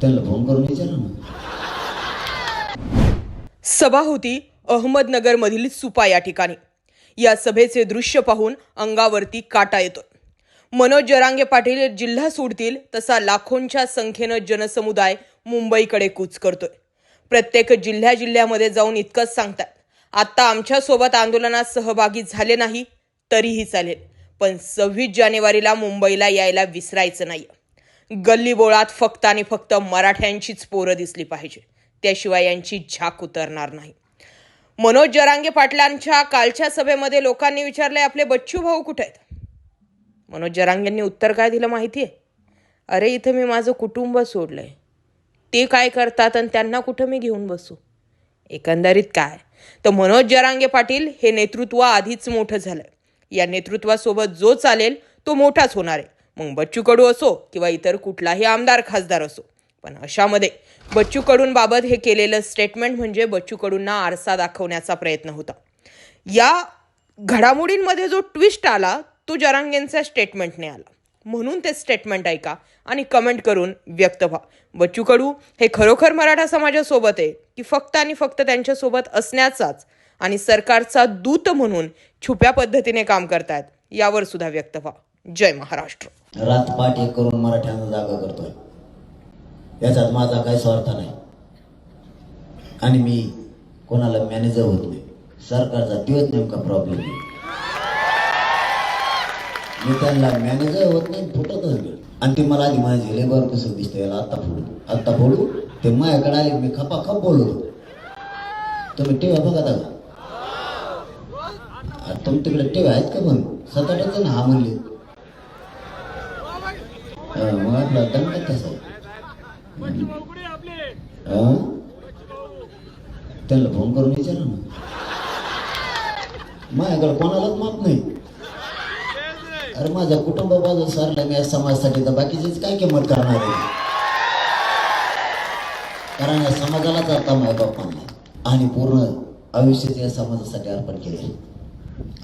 त्यांना फोन करून विचारा ना सभा होती अहमदनगरमधील सुपा या ठिकाणी. या सभेचे दृश्य पाहून अंगावरती काटा येतोय मनोज जरांगे पाटील जिल्हा सोडतील तसा लाखोंच्या संख्येनं जनसमुदाय मुंबईकडे कूच करतोय. प्रत्येक जिल्ह्या जिल्ह्यामध्ये जाऊन इतकंच सांगतात. आत्ता आमच्यासोबत आंदोलनात सहभागी झाले नाही तरीही चालेल. पण सव्वीस जानेवारीला मुंबईला यायला विसरायचं नाही गल्लीबोळात फक्त आणि फक्त मराठ्यांचीच पोरं दिसली पाहिजे. त्याशिवाय यांची झाक उतरणार नाही. मनोज जरांगे पाटलांच्या कालच्या सभेमध्ये लोकांनी विचारले आपले बच्चू भाऊ कुठे आहेत? मनोज जरांगेंनी उत्तर काय दिलं माहिती आहे अरे इथं मी माझं कुटुंब सोडलं आहे ते काय करतात आणि त्यांना कुठं मी घेऊन बसू? एकंदरीत काय? तर मनोज जरांगे पाटील हे नेतृत्व आधीच मोठं झालं या नेतृत्वासोबत जो चालेल तो मोठाच होणार आहे. मग बच्चू कडू असो किंवा इतर कुठलाही आमदार खासदार असो. पण अशामध्ये बच्चू कडूंबाबत हे केलेलं स्टेटमेंट म्हणजे बच्चू कडूंना आरसा दाखवण्याचा प्रयत्न होता. या घडामोडींमध्ये जो ट्विस्ट आला तो जरांगेंच्या स्टेटमेंटने आला. म्हणून ते स्टेटमेंट ऐका आणि कमेंट करून व्यक्त व्हा. बच्चू कडू हे खरोखर मराठा समाजासोबत आहे की फक्त आणि फक्त त्यांच्यासोबत असण्याचाच आणि सरकारचा दूत म्हणून छुप्या पद्धतीने काम करतायत यावर सुद्धा व्यक्त व्हा. जय महाराष्ट्र. रातपाट एक करून मराठ्यांना जागा करतोय. याच्यात माझा काही स्वार्थ नाही. आणि मी कोणाला मॅनेजर होत नाही. सरकारचा तोच नेमका प्रॉब्लेम आहे. मी त्यांना मॅनेजर होत नाही फुटतच नाही. आणि ते मला आधी माझे लेबर कसं दिसतं याला आत्ता फोडू. आत्ता फोडू? ते माझ्याकडे आले मी खपा खप बोललो. तुम्ही टीव्ही बघा का? तुमच्याकडे तुम तिकडे टीव्ही आहेत का पण सात हा म्हणले. मग आपला दंड कसा? त्यांना फोन करून विचारा ना. माझ्याकडे कोणालाच माप नाही. अरे माझ्या कुटुंब बाजू सरला मी समाजासाठी तर बाकीचीच काय किंमत करणार आहे? कारण या समाजालाच आता माझ्या बापांना आणि पूर्ण आयुष्याचे या समाजासाठी अर्पण केले.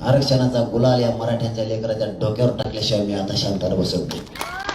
आरक्षणाचा गुलाल या मराठ्यांच्या लेकराच्या डोक्यावर टाकल्याशिवाय मी आता शांताला बसत नाही